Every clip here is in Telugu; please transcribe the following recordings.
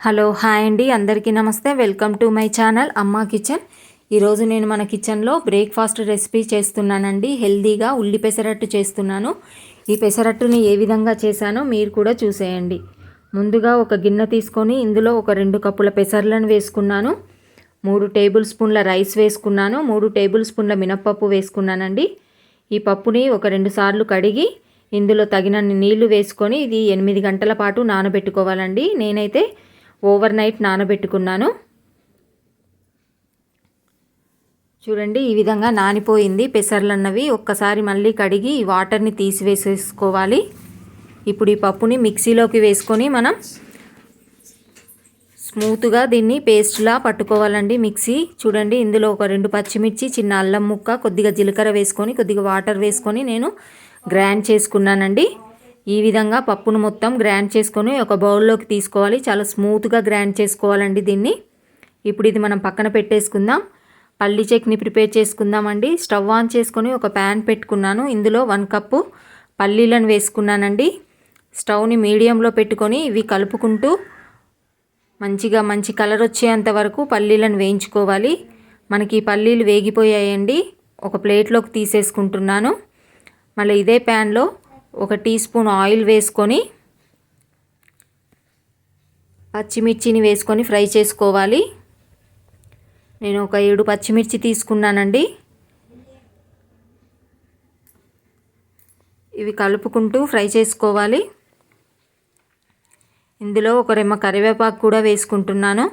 హలో హాయ్ అండి. అందరికీ నమస్తే. Welcome to my channel Amma kitchen. ఈరోజు నేను మన కిచెన్లో బ్రేక్ఫాస్ట్ రెసిపీ చేస్తున్నానండి. హెల్దీగా ఉల్లి పెసరట్టు చేస్తున్నాను. ఈ పెసరట్టుని ఏ విధంగా చేశానో మీరు కూడా చూసేయండి. ముందుగా ఒక గిన్నె తీసుకొని ఇందులో ఒక రెండు కప్పుల పెసర్లను వేసుకున్నాను. మూడు టేబుల్ స్పూన్ల రైస్ వేసుకున్నాను. మూడు టేబుల్ స్పూన్ల మినప్పప్పు వేసుకున్నానండి. ఈ పప్పుని ఒక రెండు సార్లు కడిగి ఇందులో తగినన్ని నీళ్ళు వేసుకొని ఇది ఎనిమిది గంటల పాటు నానబెట్టుకోవాలండి. నేనైతే ఓవర్ నైట్ నానబెట్టుకున్నాను. చూడండి ఈ విధంగా నానిపోయింది పెసర్లు అన్నవి ఒక్కసారి మళ్ళీ కడిగి ఈ వాటర్ని తీసివేసేసుకోవాలి. ఇప్పుడు ఈ పప్పుని మిక్సీలోకి వేసుకొని మనం స్మూత్గా దీన్ని పేస్ట్లా పట్టుకోవాలండి మిక్సీ. చూడండి ఇందులో ఒక రెండు పచ్చిమిర్చి చిన్న అల్లం ముక్క కొద్దిగా జీలకర్ర వేసుకొని కొద్దిగా వాటర్ వేసుకొని నేను గ్రైండ్ చేసుకున్నానండి. ఈ విధంగా పప్పును మొత్తం గ్రైండ్ చేసుకొని ఒక బౌల్లోకి తీసుకోవాలి. చాలా స్మూత్గా గ్రైండ్ చేసుకోవాలండి దీన్ని. ఇప్పుడు ఇది మనం పక్కన పెట్టేసుకుందాం. పల్లి చట్నీ ప్రిపేర్ చేసుకుందామండి. స్టవ్ ఆన్ చేసుకొని ఒక ప్యాన్ పెట్టుకున్నాను. ఇందులో వన్ కప్పు పల్లీలను వేసుకున్నానండి. స్టవ్ని మీడియంలో పెట్టుకొని ఇవి కలుపుకుంటూ మంచిగా మంచి కలర్ వచ్చేంత వరకు పల్లీలను వేయించుకోవాలి. మనకి ఈ పల్లీలు వేగిపోయాయండి. ఒక ప్లేట్లోకి తీసేసుకుంటున్నాను. మళ్ళీ ఇదే ప్యాన్లో ఒక టీ స్పూన్ ఆయిల్ వేసుకొని పచ్చిమిర్చిని వేసుకొని ఫ్రై చేసుకోవాలి. నేను ఒక ఏడు పచ్చిమిర్చి తీసుకున్నానండి. ఇవి కలుపుకుంటూ ఫ్రై చేసుకోవాలి. ఇందులో ఒక రెమ్మ కరివేపాకు కూడా వేసుకుంటున్నాను.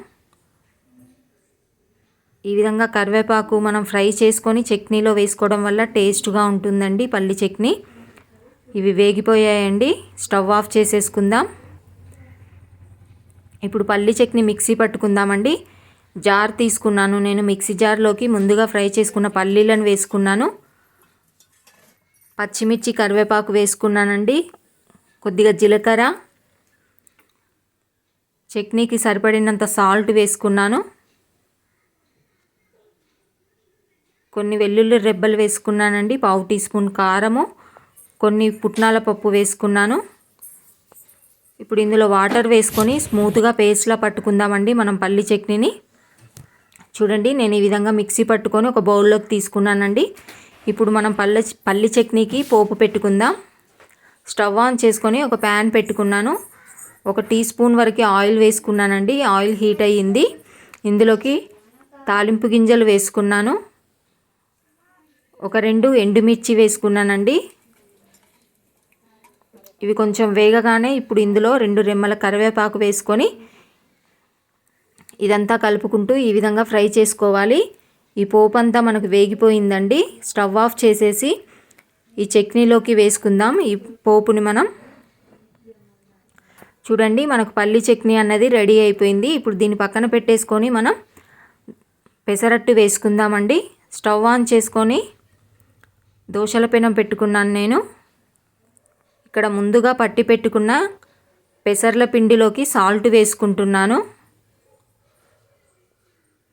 ఈ విధంగా కరివేపాకు మనం ఫ్రై చేసుకొని చట్నీలో వేసుకోవడం వల్ల టేస్ట్గా ఉంటుందండి పల్లి చట్నీ. ఇవి వేగిపోయాయండి. స్టవ్ ఆఫ్ చేసేసుకుందాం. ఇప్పుడు పల్లి చట్నీ మిక్సీ పట్టుకుందామండి. జార్ తీసుకున్నాను నేను. మిక్సీ జార్లోకి ముందుగా ఫ్రై చేసుకున్న పల్లీలను వేసుకున్నాను. పచ్చిమిర్చి కరివేపాకు వేసుకున్నానండి. కొద్దిగా జీలకర్ర. చట్నీకి సరిపడినంత సాల్ట్ వేసుకున్నాను. కొన్ని వెల్లుల్లి రెబ్బలు వేసుకున్నానండి. పావు టీ స్పూన్ కారము. కొన్ని పుట్నాల పప్పు వేసుకున్నాను. ఇప్పుడు ఇందులో వాటర్ వేసుకొని స్మూత్గా పేస్ట్లా పట్టుకుందామండి మనం పల్లి చట్నీని. చూడండి నేను ఈ విధంగా మిక్సీ పట్టుకొని ఒక బౌల్లోకి తీసుకున్నానండి. ఇప్పుడు మనం పల్లె పల్లి చట్నీకి పోపు పెట్టుకుందాం. స్టవ్ ఆన్ చేసుకొని ఒక ప్యాన్ పెట్టుకున్నాను. ఒక టీ స్పూన్ వరకు ఆయిల్ వేసుకున్నానండి. ఆయిల్ హీట్ అయ్యింది. ఇందులోకి తాలింపు గింజలు వేసుకున్నాను. ఒక రెండు ఎండుమిర్చి వేసుకున్నానండి. ఇవి కొంచెం వేగగానే ఇప్పుడు ఇందులో రెండు రెమ్మల కరివేపాకు వేసుకొని ఇదంతా కలుపుకుంటూ ఈ విధంగా ఫ్రై చేసుకోవాలి. ఈ పోపు అంతా మనకు వేగిపోయిందండి. స్టవ్ ఆఫ్ చేసేసి ఈ చట్నీలోకి వేసుకుందాం. ఈ పోపుని మనం చూడండి మనకు పల్లి చట్నీ అన్నది రెడీ అయిపోయింది. ఇప్పుడు దీన్ని పక్కన పెట్టేసుకొని మనం పెసరట్టు వేసుకుందామండి. స్టవ్ ఆన్ చేసుకొని దోశల పెనం పెట్టుకున్నాను నేను. ఇక్కడ ముందుగా పట్టి పెట్టుకున్న పెసర్ల పిండిలోకి సాల్ట్ వేసుకుంటున్నాను.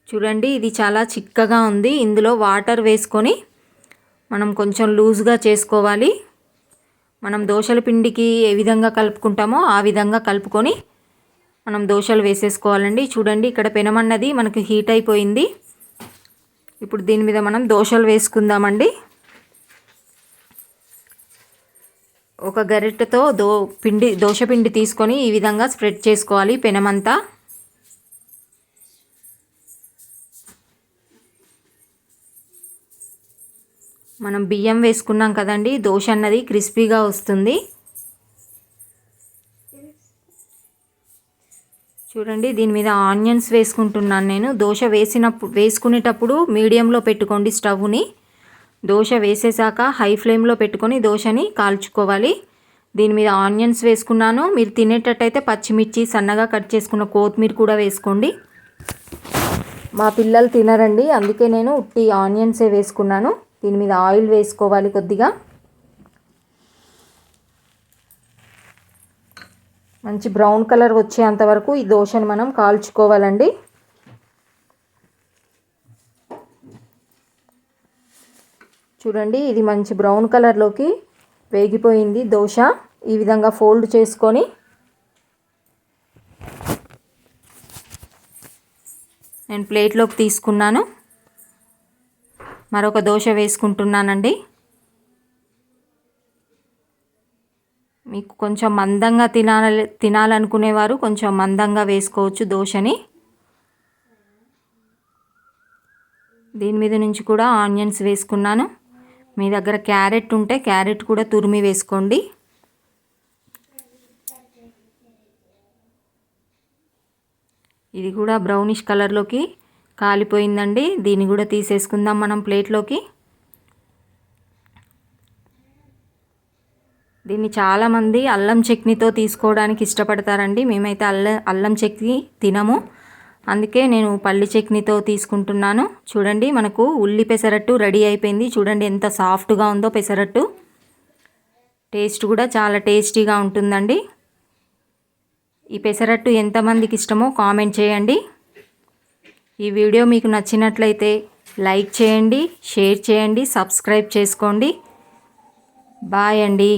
చూడండి ఇది చాలా చిక్కగా ఉంది. ఇందులో వాటర్ వేసుకొని మనం కొంచెం లూజ్గా చేసుకోవాలి. మనం దోశల పిండికి ఏ విధంగా కలుపుకుంటామో ఆ విధంగా కలుపుకొని మనం దోశలు వేసేసుకోవాలండి. చూడండి ఇక్కడ పెనమన్నది మనకు హీట్ అయిపోయింది. ఇప్పుడు దీని మీద మనం దోశలు వేసుకుందామండి. ఒక గరిటెతో దో పిండి దోశ పిండి తీసుకొని ఈ విధంగా స్ప్రెడ్ చేసుకోవాలి పెనమంతా. మనం బియ్యం వేసుకున్నాం కదండి దోశ అన్నది క్రిస్పీగా వస్తుంది. చూడండి దీని మీద ఆనియన్స్ వేసుకుంటున్నాను నేను. దోశ వేసినప్పుడు వేసుకునేటప్పుడు మీడియంలో పెట్టుకోండి స్టవ్ని దోశ వేసేసాక హై ఫ్లేమ్లో పెట్టుకొని దోశని కాల్చుకోవాలి. దీని మీద ఆనియన్స్ వేసుకున్నాను. మీరు తినేటట్టయితే పచ్చిమిర్చి సన్నగా కట్ చేసుకున్న కొత్తిమీర కూడా వేసుకోండి. మా పిల్లలు తినరండి. అందుకే నేను ఉట్టి ఆనియన్సే వేసుకున్నాను. దీని మీద ఆయిల్ వేసుకోవాలి కొద్దిగా. మంచి బ్రౌన్ కలర్ వచ్చేంత వరకు ఈ దోశను మనం కాల్చుకోవాలండి. చూడండి ఇది మంచి బ్రౌన్ కలర్లోకి వేగిపోయింది దోశ. ఈ విధంగా ఫోల్డ్ చేసుకొని నేను ప్లేట్లోకి తీసుకున్నాను. మరొక దోశ వేసుకుంటున్నానండి. మీకు కొంచెం మందంగా తినాలి తినాలనుకునేవారు కొంచెం మందంగా వేసుకోవచ్చు దోశని. దీని మీద నుంచి కూడా ఆనియన్స్ వేసుకున్నాను. మీ దగ్గర క్యారెట్ ఉంటే క్యారెట్ కూడా తురిమి వేసుకోండి. ఇది కూడా బ్రౌనిష్ కలర్లోకి కాలిపోయిందండి. దీన్ని కూడా తీసేసుకుందాం మనం ప్లేట్లోకి. దీన్ని చాలామంది అల్లం చట్నీతో తీసుకోవడానికి ఇష్టపడతారండి. మేమైతే అల్లం అల్లం చట్నీ తినము. అందుకే నేను పల్లి చట్నీతో తీసుకుంటున్నాను. చూడండి మనకు ఉల్లి పెసరట్టు రెడీ అయిపోయింది. చూడండి ఎంత సాఫ్ట్గా ఉందో పెసరట్టు. టేస్ట్ కూడా చాలా టేస్టీగా ఉంటుందండి. ఈ పెసరట్టు ఎంతమందికి ఇష్టమో కామెంట్ చేయండి. ఈ వీడియో మీకు నచ్చినట్లయితే లైక్ చేయండి షేర్ చేయండి సబ్స్క్రైబ్ చేసుకోండి. బాయ్ అండి.